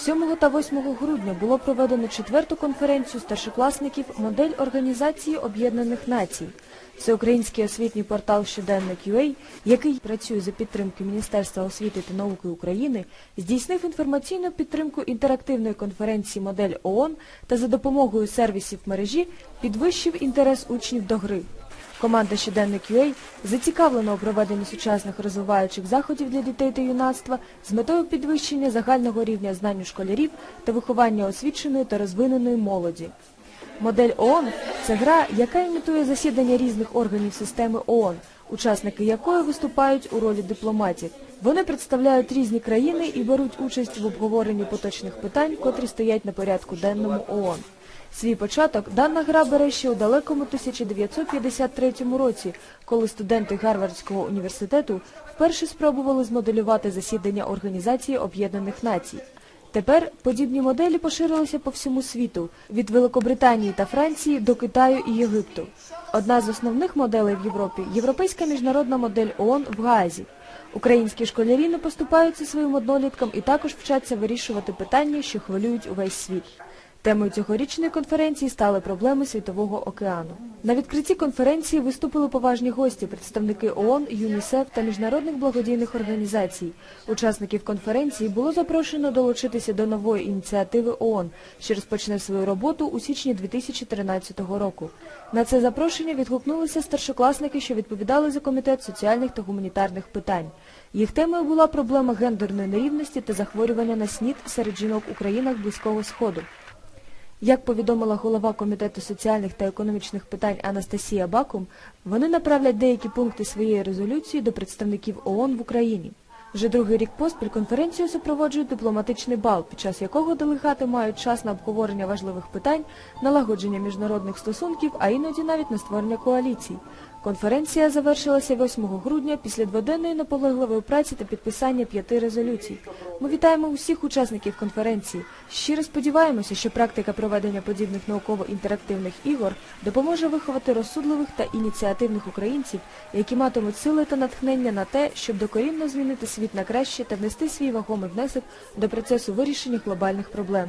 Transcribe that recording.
7 та 8 грудня було проведено четверту конференцію старшокласників «Модель Організації Об'єднаних Націй». Всеукраїнський освітній портал «Щоденник UA», який працює за підтримки Міністерства освіти та науки України, здійснив інформаційну підтримку інтерактивної конференції «Модель ООН» та за допомогою сервісів мережі підвищив інтерес учнів до гри. Команда «Щоденник UA» зацікавлена у проведенні сучасних розвиваючих заходів для дітей та юнацтва з метою підвищення загального рівня знань у школярів та виховання освіченої та розвиненої молоді. Модель ООН – це гра, яка імітує засідання різних органів системи ООН, учасники якої виступають у ролі дипломатів. Вони представляють різні країни і беруть участь в обговоренні поточних питань, котрі стоять на порядку денному ООН. Свій початок дана гра бере ще у далекому 1953 році, коли студенти Гарвардського університету вперше спробували змоделювати засідання Організації Об'єднаних Націй. Тепер подібні моделі поширилися по всьому світу, від Великобританії та Франції до Китаю і Єгипту. Одна з основних моделей в Європі – європейська міжнародна модель ООН в Гаазі. Українські школярі не поступаються своїм одноліткам і також вчаться вирішувати питання, що хвилюють увесь світ. Темою цьогорічної конференції стали проблеми Світового океану. На відкритті конференції виступили поважні гості, представники ООН, ЮНІСЕФ та міжнародних благодійних організацій. Учасників конференції було запрошено долучитися до нової ініціативи ООН, що розпочне свою роботу у січні 2013 року. На це запрошення відгукнулися старшокласники, що відповідали за комітет соціальних та гуманітарних питань. Їх темою була проблема гендерної нерівності та захворювання на СНІД серед жінок у країнах Близького Сходу. Як повідомила голова Комітету соціальних та економічних питань Анастасія Бакум, вони направлять деякі пункти своєї резолюції до представників ООН в Україні. Вже другий рік поспіль конференцію супроводжує дипломатичний бал, під час якого делегати мають час на обговорення важливих питань, налагодження міжнародних стосунків, а іноді навіть на створення коаліцій. Конференція завершилася 8 грудня після дводенної наполегливої праці та підписання п'яти резолюцій. Ми вітаємо усіх учасників конференції. Щиро сподіваємося, що практика проведення подібних науково-інтерактивних ігор допоможе виховати розсудливих та ініціативних українців, які матимуть сили та натхнення на те, щоб докорінно змінити світ на краще та внести свій вагомий внесок до процесу вирішення глобальних проблем.